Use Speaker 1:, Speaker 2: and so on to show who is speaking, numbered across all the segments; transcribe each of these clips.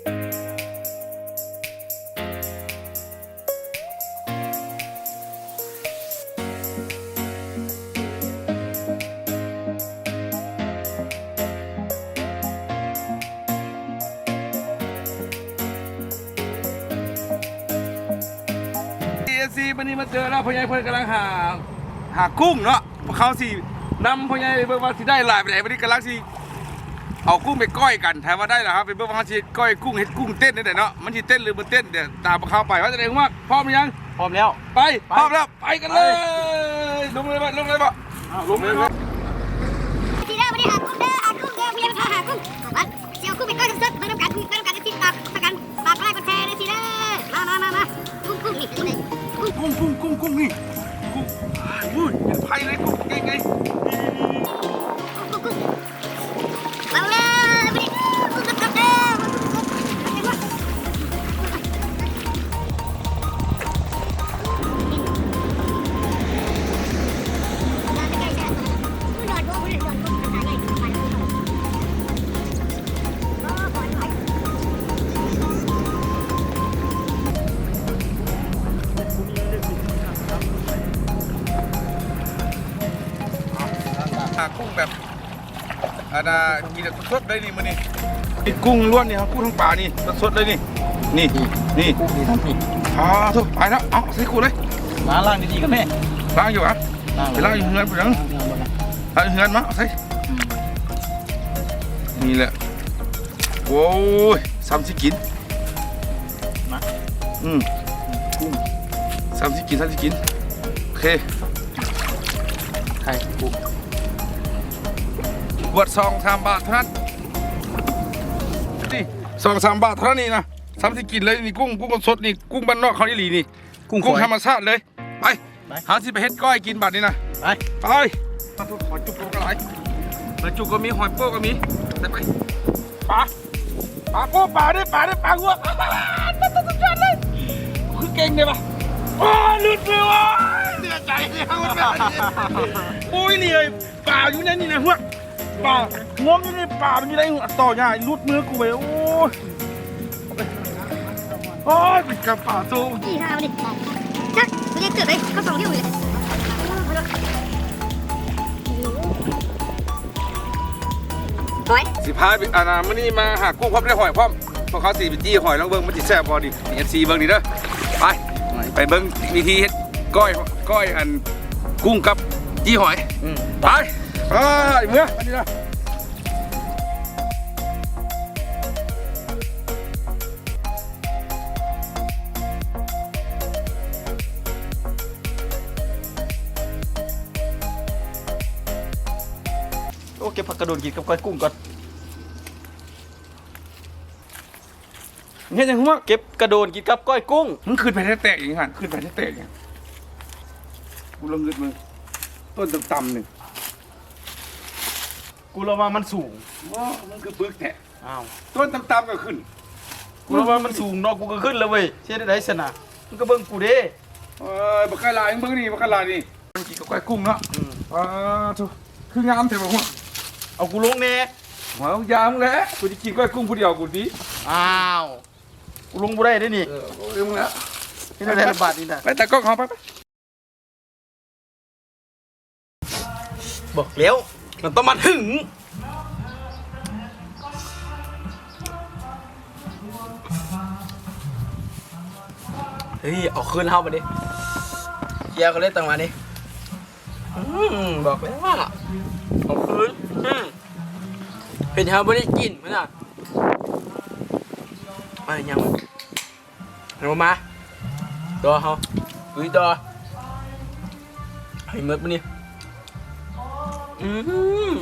Speaker 1: เอซีวันนี้มาเจอแล้วพ่อใหญ่เพิ่อนกำลังหาหากุ้งเนาะพวกเขาสินำพ่อใหญ่เบิ่งว่าสิได้หลายไปไหนวันนี้กำลังสิ เอากุ้งไปก้อยกันถามว่าได้เหรอครับไปเบิ่งว่าเขาสิก้อยกุ้งเฮ็ดกุ้งเต้นได้แต่เนาะมันสิเต้นหรือมันเต้นเดี๋ยวตามพวกเขาไปว่าจะได้ว่าพร้อมหรือยัง
Speaker 2: พร้อมแล้ว
Speaker 1: ไปพร้อมแล้วไปกันเลยลงเลยบ่ลงเลยบ่ลงเลย
Speaker 3: อาดากินแบ
Speaker 1: บสดๆเลยนี่มื้อนี้นี่กุ้งล้วนนี่ครับกุ้งทั้งป่านี่สดๆเลยนี่ นี่ นี่
Speaker 2: กุ้งนี่ทำผิด
Speaker 1: อ่าทุกไปแล้วเอาใส่กูเลย
Speaker 2: ล้างล่างดีๆกันแม่
Speaker 1: ล้างอยู่อะ
Speaker 2: ล้าง
Speaker 1: ไปล้างอยู่เฮือนไปยังล้างอยู่เฮือนมาเอาใส่นี่แหละโอ้ยซ้ำสิกิน
Speaker 2: มา
Speaker 1: อืมกุ้งซ้ำสิกินซ้ำสิกินโอเค
Speaker 2: ไข่กุ้ง
Speaker 1: ขวดซองสามบาทเท่านั้นนี่สองสามบาทเท่านั้นนี่นะซ้ำสิกินเลยนี่กุ้งกุ้งสดนี่กุ้งบ้านนอกเขาอีหลีนี่
Speaker 2: กุ้ง
Speaker 1: กุ้ง
Speaker 2: ฝอย
Speaker 1: ธรรมชาติเลยไป
Speaker 2: ไป
Speaker 1: หาสิไปเฮ็ดก้อยกินบัดนี้นะ
Speaker 2: ไป
Speaker 1: ไปมาทุกหอยจุกก็หลายหอยจุกก็มีหอยโป้ก็มีแต่ไปปลาปลาโป้ปลาด้วยปลาด้วยปลาหัวปลาปลาปลาปลาตัวสุดยอดเลยคือเก่งเลยปะโอ้หลุดเลยว่ะเหนื่อยใจเลยครับโอ้ยเหนื่อยปลาอยู่ในนี่นะหัว ปลางมอยู่ในปลามันอยู่ในหัวต่อใหญ่ลุดมือกูไปโอ้ยโอ้ยเป็นกระป๋าตู้
Speaker 3: สี่ห้าวันนี้จักเรียกเกิดไปเขาสองเที่ยวเลยร้อย
Speaker 1: สิพาไปอานามื่อนี้มาหากุ้งพร้อมได้หอยพร้อมพวกเขาสิไปจี้หอยแล้วเบิ้งมันจิแซ่บบอดิเอฟซีเบิ้งนี่เด้อไปไปเบิ้งวิธีเฮ็ดก้อยก้อยอันกุ้งกับจี้หอย
Speaker 2: อืม
Speaker 1: ไป ไปเมื่ออันนี้นะ
Speaker 2: โอเก็บผักกระโดนกินกับก้อยกุ้งก่อน
Speaker 1: เฮ็ดยังหัว
Speaker 2: เก็บกระโดนกินกับก้อยกุ้ง
Speaker 1: มึงขึ้นไปแตกอย่างหันขึ้นไปแตกอย่างนี้กูลงเงินมึงต้นต่ำๆหนึ่ง
Speaker 2: กูระว่ามันสูง
Speaker 1: ว้ามึงคือปึกแท้
Speaker 2: อ้าว
Speaker 1: ต้นต่ำๆก็ขึ้น
Speaker 2: กูระว่ามันสูงเนาะกูก็ขึ้นแล้วเว้ยเชื่อได้ไดสนะมึงก็เบิ่งกูเด้
Speaker 1: เอ้ยบักกะลามึงเบิ่งนี่บักกะลานี่มันกินกับก้อยกุ้งเนาะ
Speaker 2: อืม
Speaker 1: อ่าทุคืองามเถอะบ่หัว
Speaker 2: เอากูลงแน่
Speaker 1: หัวยามงแหล้วกูจะกินก้อยกุ้งผู้เดียวกูดี
Speaker 2: อ้าวกูลงบ่ได้เด้นี่
Speaker 1: เออโอ้ยมึงแล้ว
Speaker 2: นี่ได้ระบาดนี่นะ
Speaker 1: ไปแต่กล้องเขาไปไป
Speaker 2: บอกแล้ว มันต้องมาถึง เฮ้ยเอาคืนเฮาไปดิเกียร์ก็เล่นตังมาดิอืมบอกแล้วว่าเอาคืนอืมเป็นเฮาไม่ได้กินมั้ยน่ะมาอยังเอามา ตัวเฮาอุ้ยตัวให้หมดปะเนี่ย อืม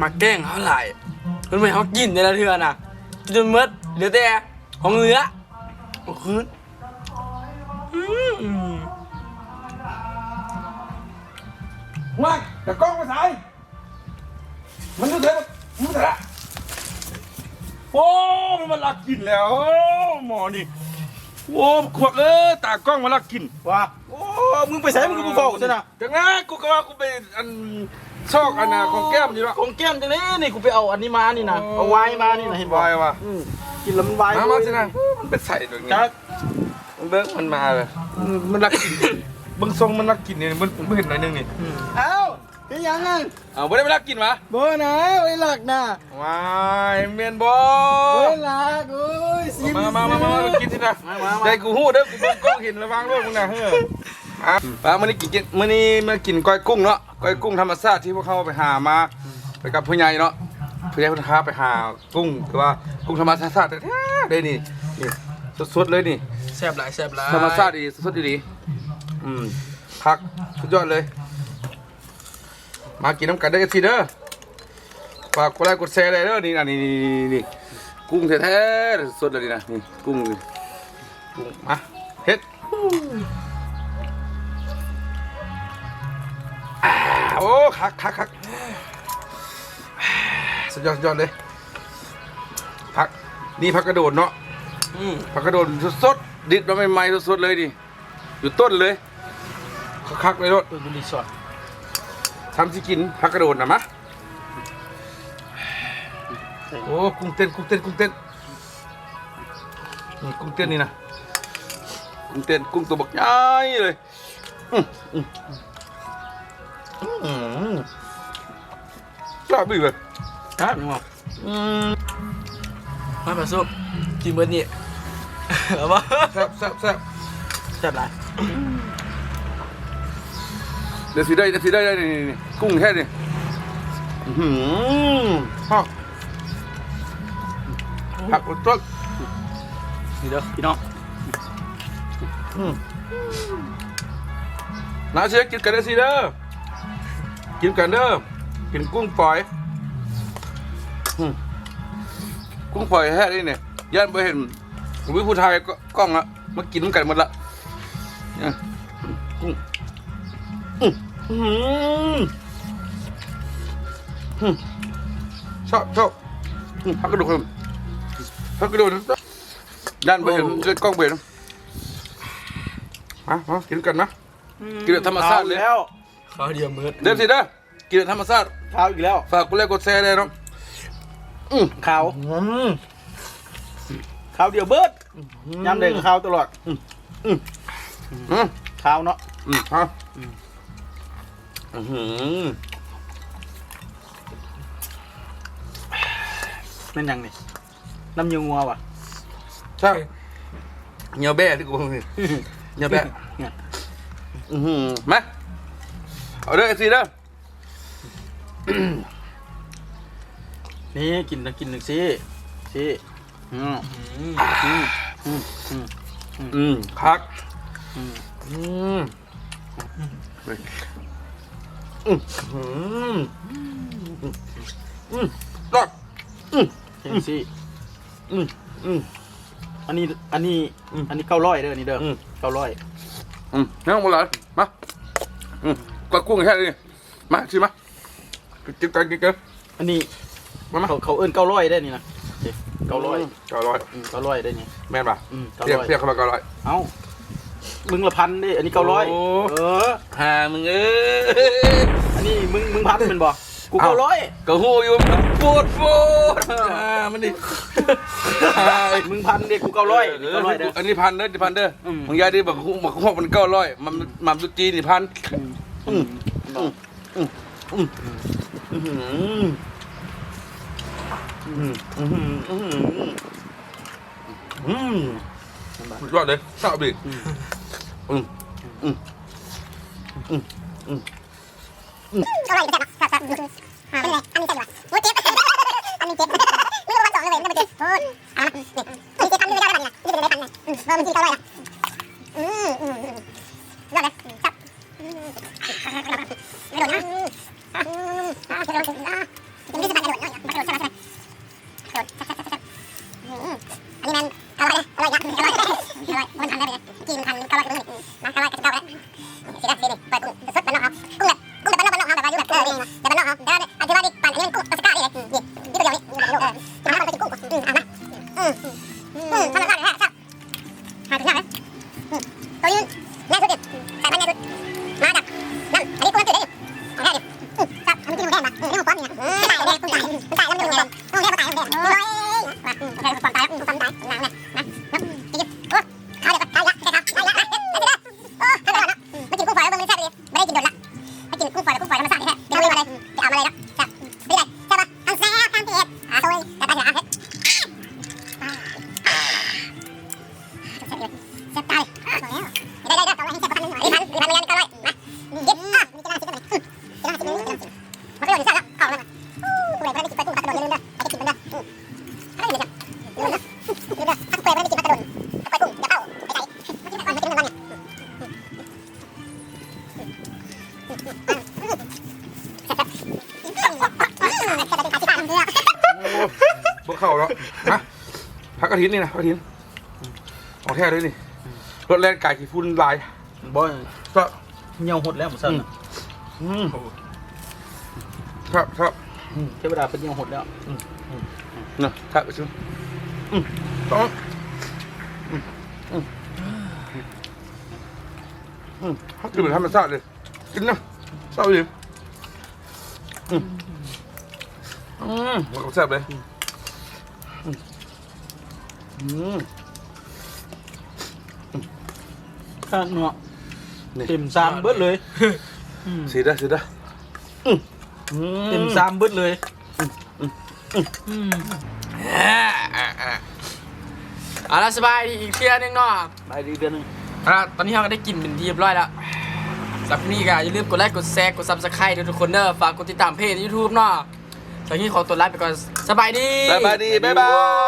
Speaker 2: มาแกล้งเขาหลายมันไม่เขากินในละเทือน่ะกินจนหมดเหลือแต่ของเหลือโอ้คืนอืม
Speaker 1: หัวแต่กล้องมาใส่มันดูเถอะมันดูเถอะโอ้มันมาลักกินแล้วโอ้หมอนี่โอ้ขวดเลยตากล้องมาลักกิน
Speaker 2: ว่าโอ้ มึงไปใส่มึงก็บ่เฝ้าซะนะ
Speaker 1: จากนั้นกูก็ว่ากูไปอันชอกอันน่ะของแก้มอยู่ละ
Speaker 2: ของแก้มจังเลยนี่กูไปเอาอันนี้มานี่นะเอาไว้มานี่นะเห็นบ่
Speaker 1: วายว่ะ
Speaker 2: อืมกินแล้วมันไว
Speaker 1: มามาสินะมันเป็นใส่ตัวนี้
Speaker 2: จัก
Speaker 1: มันเบิกมันมาเลยมันมันรักกินเบิ่งทรงมันรักกินนี่มันมันเห็นหน่อยนึงนี่
Speaker 2: เอ้าเป็นยังไง
Speaker 1: เอาบ่ได้เวลากินวะ
Speaker 2: บ่นะไว้หลักนะ
Speaker 1: วายเมียนบ่
Speaker 2: ไว้หลักโอ้ยซิ
Speaker 1: มามามามามากินสินะ
Speaker 2: มามามา
Speaker 1: ได้กูฮู้เด้อกูเบิ่งกล้องเห็นระวังด้วยมึงน่ะเฮ้อ อะป้ามื้อนี้กินกินมื้อนี้มากินก้อยกุ้งเนาะก้อยกุ้งธรรมชาติที่พวกเขาไปหามาไปกับผู้ใหญ่เนาะผู้ใหญ่เพิ่นพาไปหากุ้งคือว่ากุ้งธรรมชาติแท้ๆได้นี่นี่สดๆเลยนี่
Speaker 2: แซ่บหลายแซ่บหลาย
Speaker 1: ธรรมชาติดีสดดีๆอืมพักสุดยอดเลย มากินน้ำกันได้กันทีเด้อฝากกดไลค์กดแชร์เลยเด้อนี่นะนี่นี่นี่นี่กุ้งแท้ๆสดเลยนี่นะนี่กุ้งนี่กุ้งมาเฮ็ด อ้คักคักคักสุดยอดสุดยอดเลยพักนี่พักกระโดดเนาะ
Speaker 2: อืม
Speaker 1: ผักกระโดดสดๆดิดมาใหม่ๆสดๆเลยดิอยู่ต้นเลยคักๆเลยรถ
Speaker 2: เปิดบุรีสอด
Speaker 1: ทำสิกินผักกระโดดนะมะโอ้กุ้งเต้นกุ้งเต้นกุ้งเต้นนี่กุ้งเต้นนี่นะกุ้งเต้นกุ้งตัวบักใหญ่เลยอืมอืม Chả bị vậy Cáp đúng không? Ừ Má
Speaker 2: bà sụp Chim bớt nhẹ ờ, Ở
Speaker 1: bó Xẹp
Speaker 2: xẹp xẹp Xẹp lại Để xí đây, để xí đây đây này, này. Cùng hết
Speaker 1: này Học Học một chút Gì đâu? Gì đâu?
Speaker 2: Nào chị, kiếm cái đấy gì đâu?
Speaker 1: Kiếm cái đâu? วสิได้เดี๋ยวสิได้ได้นี่นี่นี่กุ้งแค่นี่อื้อหือฮะผักรสต้น
Speaker 2: นี่เด้อพี่น้อง
Speaker 1: อืมน้าเชฟกินกันได้สิเด้อกินกันเด้อกินกุ้งฝอยอืมกุ้งฝอยแค่นี้เนี่ยย่านไปเห็นวิผู้ไทยก็กล้องละมากินกันหมดละเนี่ยกุ้งอืมอื้อหืออืมชอบชอบอืมพักกระดูกครับพักกระดูกย่านไปเห็นกล้องเบนมามากินกันนะกินแบบธรรมชาติเลย
Speaker 2: แล้วข้าวเดียวเบิด
Speaker 1: เดินสิเด้อ กินแบบธรรมชาติ
Speaker 2: ข้าวอีกแล้ว
Speaker 1: ฝากกดไลค์กดแชร์เลยเนาะอืม
Speaker 2: ข้าว
Speaker 1: อืม
Speaker 2: ข้าวเดียวเบิดยำเด็กข้าวตลอด
Speaker 1: อืมอืม
Speaker 2: ข้าวเนาะ
Speaker 1: อืมฮะอือหือ
Speaker 2: แม่นยังนี่น้ำยูงัวว่ะ
Speaker 1: ใช่เงียวแบ่ที่กูพูดนี่เงียวแบ่
Speaker 2: เนี่ย
Speaker 1: อือหือมาเอาเด้อสิเด้อ
Speaker 2: นี่กินนะกินหนึ่งสิสิอืมอืมอืมอืมอืม
Speaker 1: อืมคัก
Speaker 2: อืม
Speaker 1: อืมเฮ้ยอืมอืมอืมรอด
Speaker 2: เห็นสิ
Speaker 1: อืมอืม
Speaker 2: อันนี้อันนี้
Speaker 1: อืม
Speaker 2: อันนี้เก้าร้อยเด้อนี่เด้ออ
Speaker 1: ม
Speaker 2: เก้าร้อย
Speaker 1: อืมนั่งบนหลังมาอืมกวาดกุ้งแค่นี้มาชิมมา กินกันกินกัน
Speaker 2: อันนี้
Speaker 1: มามา
Speaker 2: เขาเขาเอิ้นเก้าร้อยได้นี่นะเก้าร้อย
Speaker 1: เก้าร้อย
Speaker 2: อืมเก้าร้อยได้นี่
Speaker 1: แม่นป่ะ
Speaker 2: อืมเก้า
Speaker 1: เพียง
Speaker 2: ร้อย
Speaker 1: เพียงเขามาเก้าร้อย
Speaker 2: เอ้ามึงละพันดิอันนี้เก้าร้อยเออ
Speaker 1: หามึงเอ้ย
Speaker 2: อันนี้มึงมึงพันเป็นบ่กู
Speaker 1: เก้า
Speaker 2: ร้อย
Speaker 1: ก็หูอยู่มันปวดปวดอ่ามันดิ
Speaker 2: มึงพันดิกูเก้าร้อย
Speaker 1: เก้า
Speaker 2: ร้อยเด้อ
Speaker 1: อันนี้พันเด้อพันเด้อ
Speaker 2: มึ
Speaker 1: งยายดิบอกหูบอกหูมันเก้าร้อยมันมันตุจีนี่พัน
Speaker 2: อืม
Speaker 1: อืมอืม อืมอืมอืมอืมอืมอืมอืมสุดยอดเลยชอบดิอืมอืมอืมอืม
Speaker 3: อืมอรับครับอันนี้ มันทำได้ไหมกินทันก็ว่ากันนี่นะก็ว่ากันก็ว่ากันสิได้ดีเปิด เสียตาเลยได้ได้ก้าให้ฉันหนึ่งนรีพันรีพันไปยัก้ารอยมาเย็อะมีกี่ล้านสิบตัไหนกี่ล้านสิบมันก็อยู่ที่สั้นละออกมาผู้ใหญ่พระไม่คิดไปตู้ปักกระโดดอย่าลืมนะไปคิดมันอะไรอย่างเงี้ยลืมนะลืมนะถ้าผู้ใหญ่พระไม่คิดปักกระโดดปักกุ้งอย่าเป้าไปไหนมันกินมันเนี่ยพวกเขา
Speaker 1: แล้วฮะพักอาทิตย์นี่นะพักอาทิตย์ เลยนี่รถแล่นไก่ขี่ฟุ้นลาย
Speaker 2: บอย
Speaker 1: ก็
Speaker 2: เหี่ยวหดแล้วหมดสั้นน่ะ
Speaker 1: อืมครับครับ
Speaker 2: เทวดาเป็นเหี่ยวหดแล้ว
Speaker 1: นะครับไปชิมอืมต้องอืมอืมอืมกินเหมือนธรรมชาติเลยกินนะชอบดิอืมอืมมันก็แซ่บเลยอืม
Speaker 2: ข้างเนาะ
Speaker 1: นี่
Speaker 2: เต็มซามเบิดเลยอืม
Speaker 1: สีได้สีได้อืมอื
Speaker 2: เต็มซามเบิดเลยอืม
Speaker 4: เอาละสบายดีอีกเที่ยนึงเนาะ
Speaker 2: ไปดีเดือนหนึง
Speaker 4: เอาละตอนนี้เราก็ได้กินเป็นที่เรียบร้อยแล้วสำหรับนี่ก็อย่าลืมกดไลค์กดแชร์กดซับสไครต์ทุกคนเด้อฝากกดติดตามเพจยูทูบเนาะตอนนี้ขอตัวลาไปก่อนสบายดี
Speaker 1: บ๊ายบายดีบ๊ายบาย